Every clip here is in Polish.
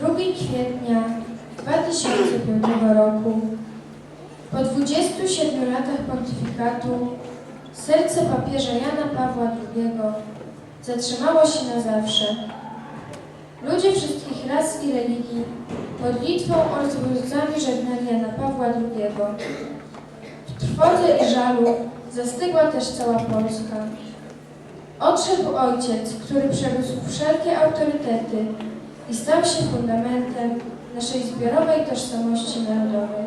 2 kwietnia 2005 roku. Po 27 latach pontyfikatu serce papieża Jana Pawła II zatrzymało się na zawsze. Ludzie wszystkich ras i religii modlitwą oraz łzami żegnali Jana Pawła II. W trwodze i żalu zastygła też cała Polska. Odszedł ojciec, który przerósł wszelkie autorytety i stał się fundamentem naszej zbiorowej tożsamości narodowej.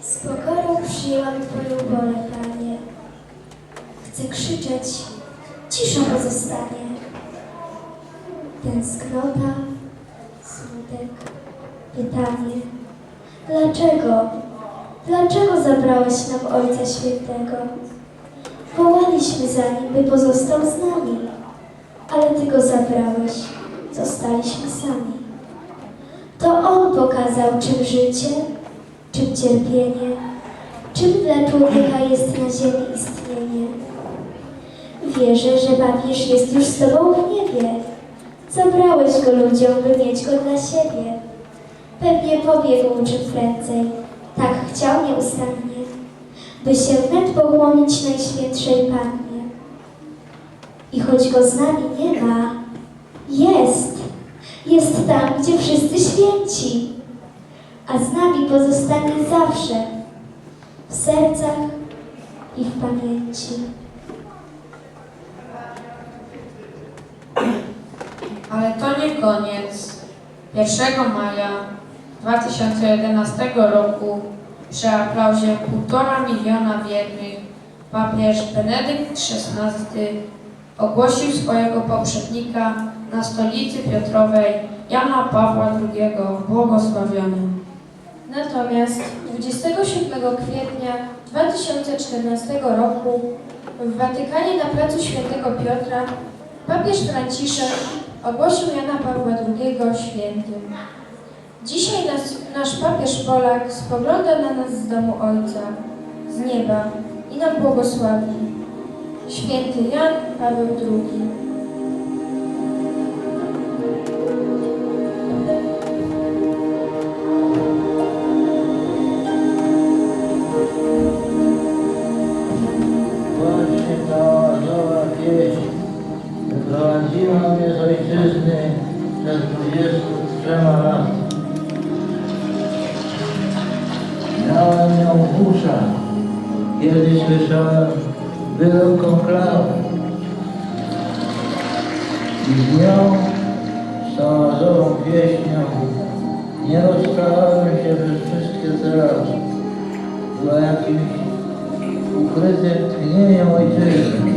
Z pokorą przyjęłam Twoją wolę, Panie. Chcę krzyczeć, cisza pozostanie. Tęsknota, smutek, pytanie. Dlaczego? Dlaczego zabrałeś nam Ojca Świętego? Wołaliśmy za Nim, by pozostał z nami, ale Ty Go zabrałeś, zostaliśmy sami. To On pokazał, czym życie, czym cierpienie, czym dla człowieka jest na ziemi istnienie. Wierzę, że papież jest już z Tobą w niebie. Zabrałeś go ludziom, by mieć go dla siebie. Pewnie pobiegł czym prędzej, tak chciał nieustannie, by się wnet pokłonić Najświętszej Pannie. I choć go z nami nie ma, jest, jest tam, gdzie wszyscy święci a z nami pozostanie zawsze w sercach i w pamięci. Koniec. 1 maja 2011 roku przy aplauzie półtora miliona wiernych papież Benedykt XVI ogłosił swojego poprzednika na stolicy Piotrowej Jana Pawła II błogosławionym. Natomiast 27 kwietnia 2014 roku w Watykanie na placu Świętego Piotra papież Franciszek ogłosił Jana Pawła II świętym. Dzisiaj nas, nasz papież Polak spogląda na nas z domu Ojca, z nieba i nam błogosławi. Święty Jan Paweł II. Słyszałem wyrok konklawy. I z nią, z tą razową pieśnią, nie rozstałem się przez wszystkie te lata. Była jakimś ukrytym tchnieniem ojczyzny.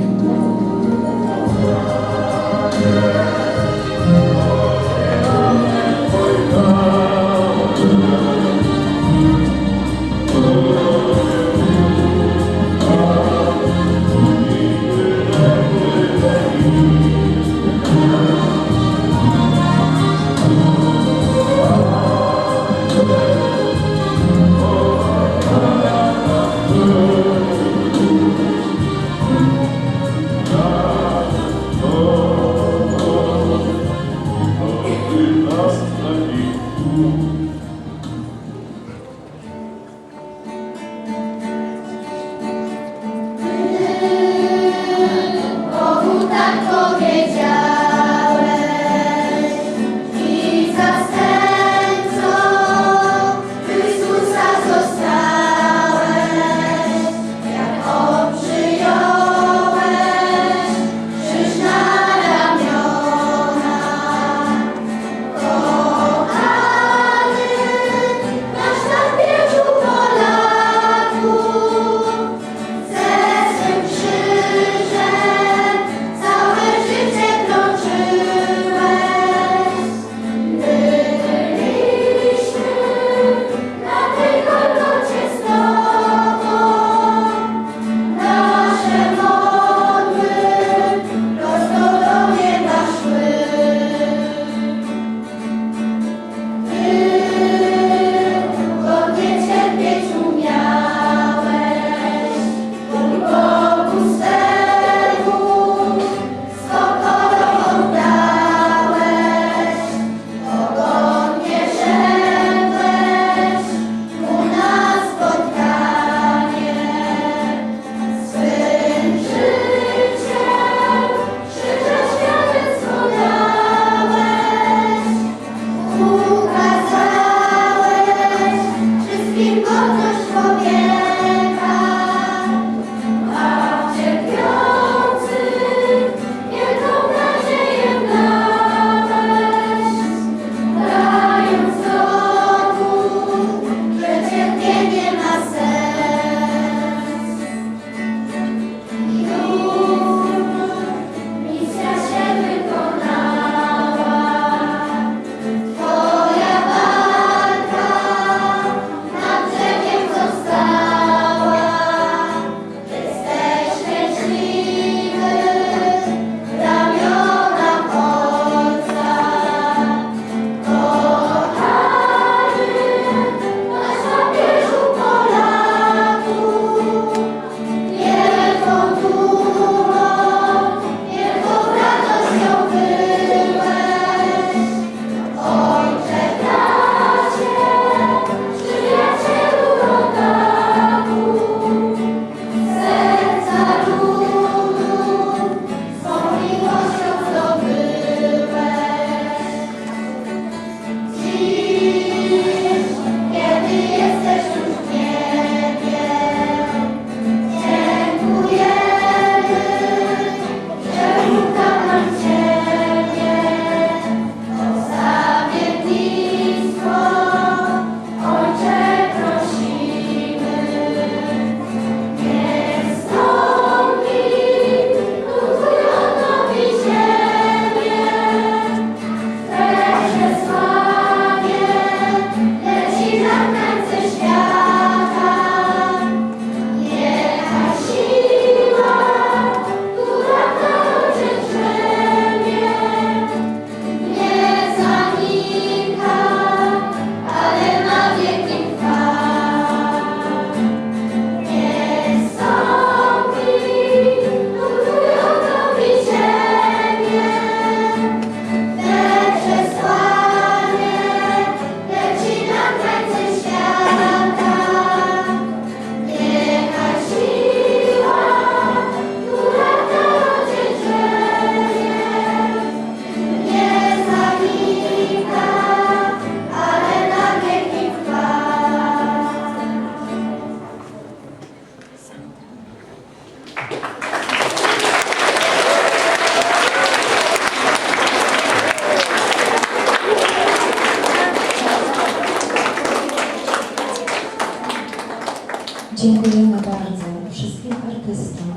Dziękujemy bardzo wszystkim artystom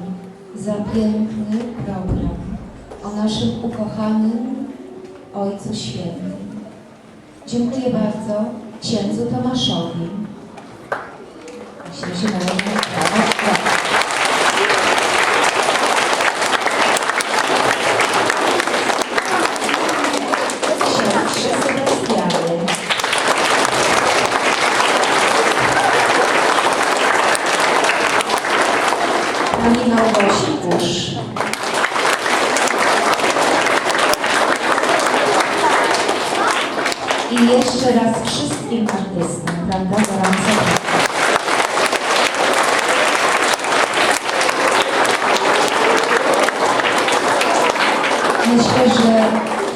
za piękny program o naszym ukochanym Ojcu Świętym. Dziękuję bardzo księdzu Tomaszowi. Myślę, że Pani Małgosi. I jeszcze raz wszystkim artystom, prawda, gorąco. Myślę, że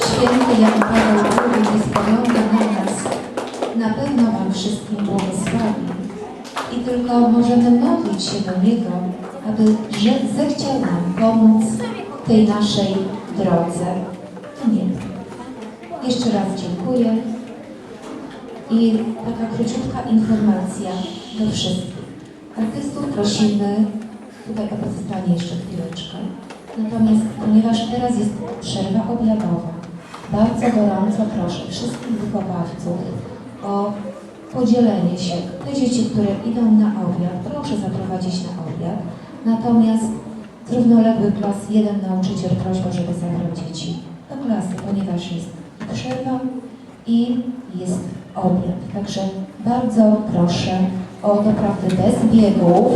święty Jan Paweł II spogląda na nas. Na pewno Wam wszystkim błogosławi. I tylko możemy modlić się do Niego, aby że zechciał nam pomóc tej naszej drodze. Nie. Jeszcze raz dziękuję. I taka króciutka informacja do wszystkich. Artystów prosimy, tutaj o pozostanie jeszcze chwileczkę. Natomiast ponieważ teraz jest przerwa obiadowa, bardzo gorąco proszę wszystkich wychowawców o podzielenie się. Te dzieci, które idą na obiad, proszę zaprowadzić na obiad. Natomiast z równoległych klas jeden nauczyciel prośba, żeby zabrał dzieci do klasy, ponieważ jest przerwa i jest obiad. Także bardzo proszę o doprawdy bez biegów.